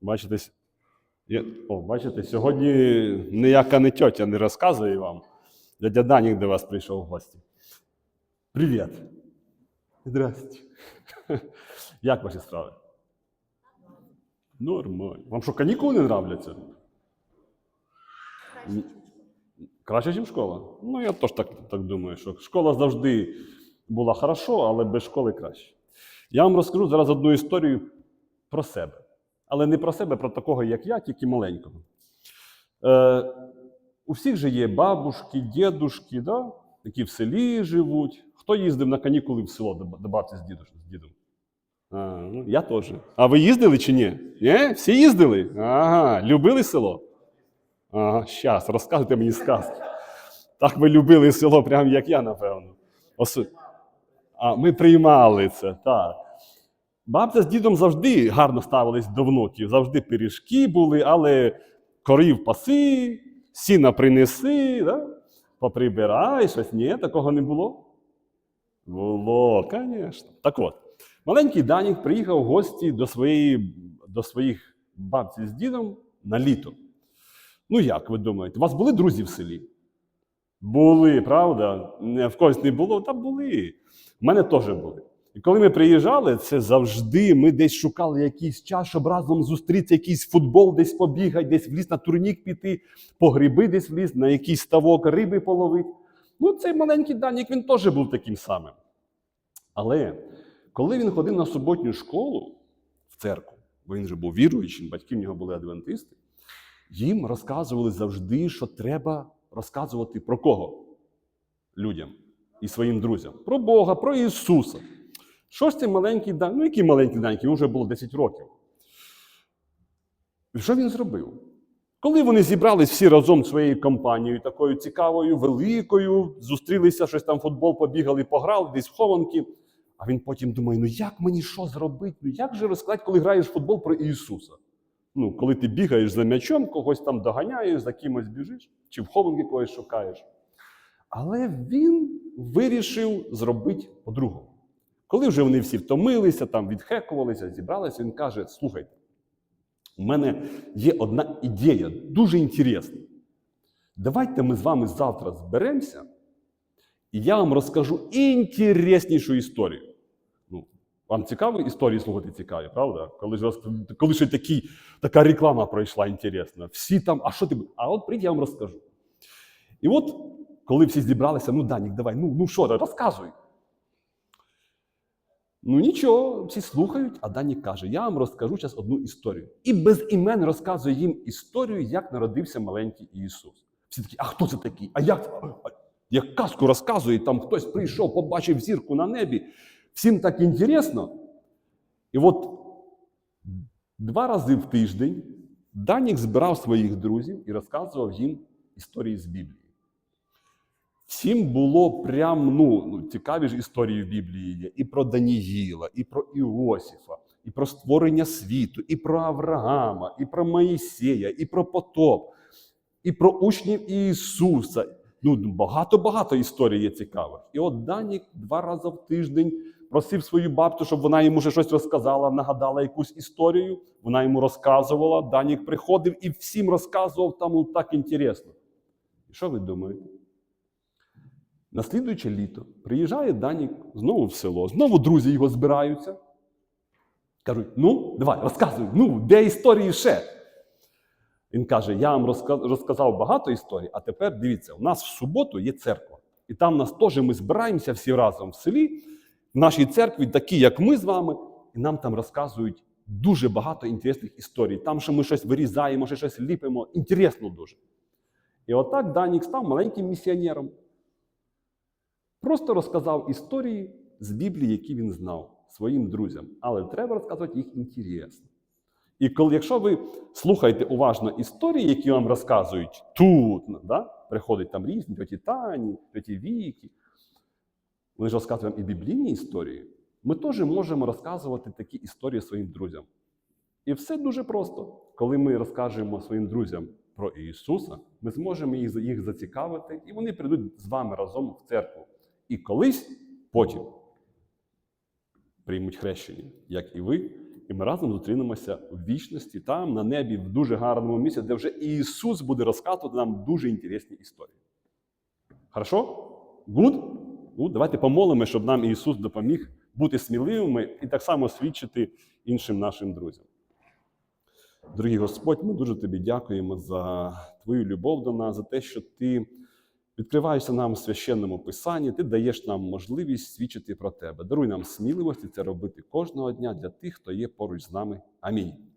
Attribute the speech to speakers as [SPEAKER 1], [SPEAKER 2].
[SPEAKER 1] Бачите, я- о, бачите, сьогодні ніяка не тьотя не розказує вам. Дядя Данік до вас прийшов в гості. Привіт. Здрасте. Як ваші справи? Нормально. Вам що, канікули не нравляться? Краще, ніж школа? Ну, я теж так, так думаю, що школа завжди була хорошо, але без школи краще. Я вам розкажу зараз одну історію про себе. Але не про себе, про такого, як я, тільки маленького. Е, у всіх же є бабушки, дідушки, да? які в селі живуть. Хто їздив на канікули в село до, бабці з, дідом? А, ну, я теж. А ви їздили чи ні? Ні? Всі їздили? Ага, любили село? Ага, щас, розказуйте мені сказки. Так ви любили село, прям як я, напевно. Осу... А, ми приймали це, так. Бабця з дідом завжди гарно ставились до внуків, завжди пиріжки були, але корів паси, сіна принеси, да? поприбирай, щось. Ні, такого не було. Було, звісно. Так от, маленький Данік приїхав в гості до, своєї, до своїх бабці з дідом на літо. Ну як ви думаєте, у вас були друзі в селі? Були, правда? В когось не було, та були. У мене теж були. І коли ми приїжджали, це завжди ми десь шукали якийсь час, щоб разом зустрітися, якийсь футбол десь побігати, десь в ліс на турнік піти, по гриби десь в ліс, на якийсь ставок риби половити. Ну, цей маленький Данік, він теж був таким самим. Але коли він ходив на суботню школу в церкву, бо він же був віруючим, батьки в нього були адвентисти, їм розказували завжди, що треба розказувати про кого? Людям і своїм друзям. Про Бога, про Ісуса. Цей маленький Данік? Ну, який маленький Данік? Йому вже було 10 років. І що він зробив? Коли вони зібрались всі разом своєю компанією, такою цікавою, великою, зустрілися, щось там футбол побігали, пограли, десь в хованки. А він потім думає: ну як мені що зробити? Ну як же розказати, коли граєш в футбол про Ісуса? Ну, коли ти бігаєш за м'ячом, когось там доганяєш, за кимось біжиш, чи в хованки когось шукаєш. Але він вирішив зробити по-другому. Коли вже вони всі втомилися, там відхекувалися, зібралися, він каже: слухайте, у мене є одна ідея, дуже інтересна. Давайте ми з вами завтра зберемося, і я вам розкажу інтереснішу історію. Ну, вам цікаво історії слухати цікаві, правда? Коли ж, коли ще такі, така реклама пройшла інтересна. Всі там, а що ти? А от прийдь, я вам розкажу. І от, коли всі зібралися, ну, Данік, давай, ну, ну що, розказуй. Ну нічого, всі слухають, а Данік каже: я вам розкажу зараз одну історію. І без імен розказує їм історію, як народився маленький Ісус. Всі такі, а хто це такий? А як? Як казку розказує, там хтось прийшов, побачив зірку на небі. Всім так інтересно. І от два рази в тиждень Данік збирав своїх друзів і розказував їм історії з Біблії. Всім було прям ну, ну, цікаві ж історії в Біблії є. І про Даніїла, і про Іосифа, і про створення світу, і про Авраама, і про Моїсея, і про потоп, і про учнів Ісуса. Ну, багато-багато історій є цікавих. І от Данік два рази в тиждень просив свою бабцю, щоб вона йому ще щось розказала, нагадала якусь історію. Вона йому розказувала. Данік приходив і всім розказував там ну, так інтересно. І що ви думаєте? На слідуюче літо приїжджає Данік знову в село, знову друзі його збираються. Кажуть: ну, давай, розказуй, ну, де історії ще? Він каже: Я вам розказав багато історій, а тепер дивіться, у нас в суботу є церква. І там нас теж ми збираємося всі разом в селі, в нашій церкві, такі, як ми з вами, і нам там розказують дуже багато інтересних історій. Там, що ми щось вирізаємо, що щось ліпимо. Інтересно дуже. І отак Данік став маленьким місіонером. Просто розказав історії з Біблії, які він знав своїм друзям. Але треба розказувати їх інтересно. І коли, якщо ви слухаєте уважно історії, які вам розказують тут, да? приходять там різні тьоті Тані, тьоті Віки, вони ж розказують вам і біблійні історії, ми теж можемо розказувати такі історії своїм друзям. І все дуже просто. Коли ми розкажемо своїм друзям про Ісуса, ми зможемо їх, зацікавити, і вони прийдуть з вами разом в церкву. І колись потім приймуть хрещення, як і ви, І ми разом зустрінемося в вічності, там, на небі, в дуже гарному місці, де вже Ісус буде розказувати нам дуже інтересні історії. Хорошо? Гуд? Гуд? Давайте помолимо, щоб нам Ісус допоміг бути сміливими і так само свідчити іншим нашим друзям. Дорогий Господь, ми дуже тобі дякуємо за твою любов до нас, за те, що ти відкриваєшся нам в священному писанні, ти даєш нам можливість свідчити про тебе. Даруй нам сміливості це робити кожного дня для тих, хто є поруч з нами. Амінь.